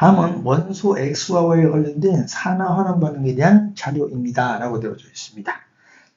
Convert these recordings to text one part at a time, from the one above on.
다음은 원소 X와 Y에 관련된 산화환원 반응에 대한 자료입니다. 라고 되어져 있습니다.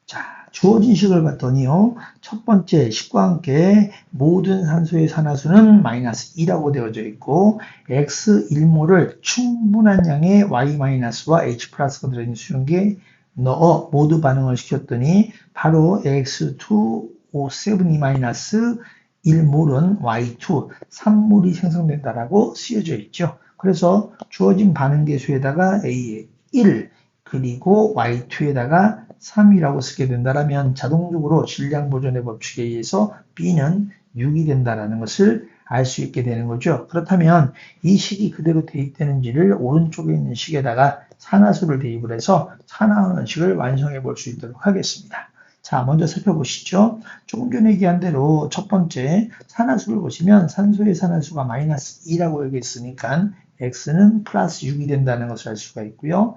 자, 주어진 식을 봤더니요. 첫 번째 식과 함께 모든 산소의 산화수는 마이너스 2라고 되어져 있고 X 1몰을 충분한 양의 Y-와 H 플러스가 들어있는 수용기에 넣어 모두 반응을 시켰더니 바로 X2O7E 마이너스 1몰은 Y2, 3몰이 생성된다라고 쓰여져 있죠. 그래서 주어진 반응 계 수에다가 A에 1 그리고 Y2에다가 3이라고 쓰게 된다면 자동적으로 질량 보존의 법칙에 의해서 B는 6이 된다는 것을 알 수 있게 되는 거죠. 그렇다면 이 식이 그대로 대입되는지를 오른쪽에 있는 식에다가 산화수를 대입을 해서 산화하는 식을 완성해 볼 수 있도록 하겠습니다. 자, 먼저 살펴보시죠. 조금 전에 얘기한 대로 첫 번째 산화수를 보시면 산소의 산화수가 마이너스 2라고 얘기했으니까 x는 플러스 6이 된다는 것을 알 수가 있고요.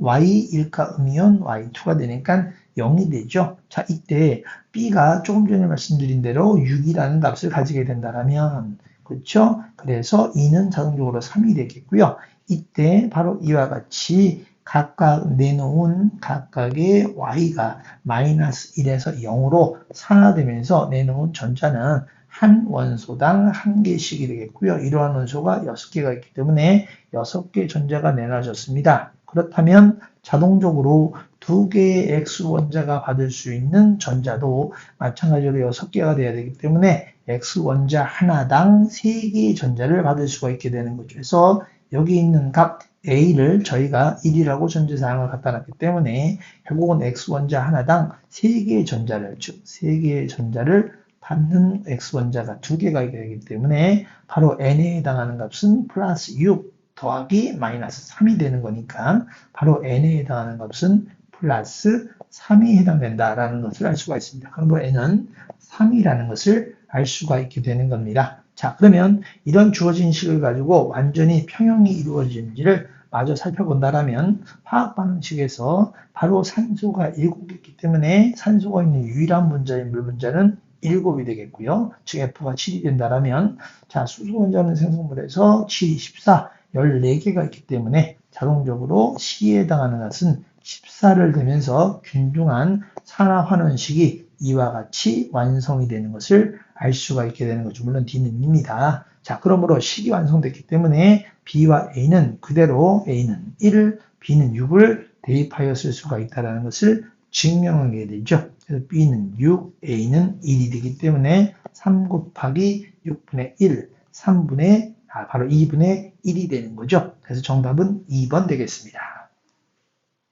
y 1가 음이온 y2가 되니까 0이 되죠. 자, 이때 b가 조금 전에 말씀드린 대로 6이라는 값을 가지게 된다면 그렇죠? 그래서 2는 자동적으로 3이 되겠고요. 이때 바로 이와 같이 각각 내놓은 각각의 y가 마이너스 1에서 0으로 산화되면서 내놓은 전자는 한 원소당 한 개씩이 되겠고요. 이러한 원소가 6개가 있기 때문에 6개 전자가 내놔졌습니다. 그렇다면 자동적으로 두 개의 X 원자가 받을 수 있는 전자도 마찬가지로 6개가 돼야 되기 때문에 X 원자 하나당 3개의 전자를 받을 수가 있게 되는 거죠. 그래서 여기 있는 값 A를 저희가 1이라고 전제사항을 갖다 놨기 때문에 결국은 X 원자 하나당 3개의 전자를 즉 3개의 전자를 받는 X 원자가 2개가 되기 때문에 바로 N에 해당하는 값은 플러스 6 더하기 마이너스 3이 되는 거니까 바로 n에 해당하는 값은 플러스 3이 해당된다라는 것을 알 수가 있습니다. 그럼 n은 3이라는 것을 알 수가 있게 되는 겁니다. 자 그러면 이런 주어진 식을 가지고 완전히 평형이 이루어지는지를 마저 살펴본다면 화학 반응식에서 바로 산소가 7개 있기 때문에 산소가 있는 유일한 분자인 물 분자는 7이 되겠고요. 즉 F가 7이 된다면 자 수소 원자는 생성물에서 7이 14 14개가 있기 때문에 자동적으로 C에 해당하는 것은 14를 되면서 균등한 산화환원식이 이와 같이 완성이 되는 것을 알 수가 있게 되는 거죠. 물론 D는 입니다. 자, 그러므로 식이 완성됐기 때문에 B와 A는 그대로 A는 1을, B는 6을 대입하여 쓸 수가 있다는 것을 증명하게 되죠. 그래서 B는 6, A는 1이 되기 때문에 3 곱하기 6분의 1, 3분의 아, 바로 2분의 1이 되는 거죠. 그래서 정답은 2번 되겠습니다.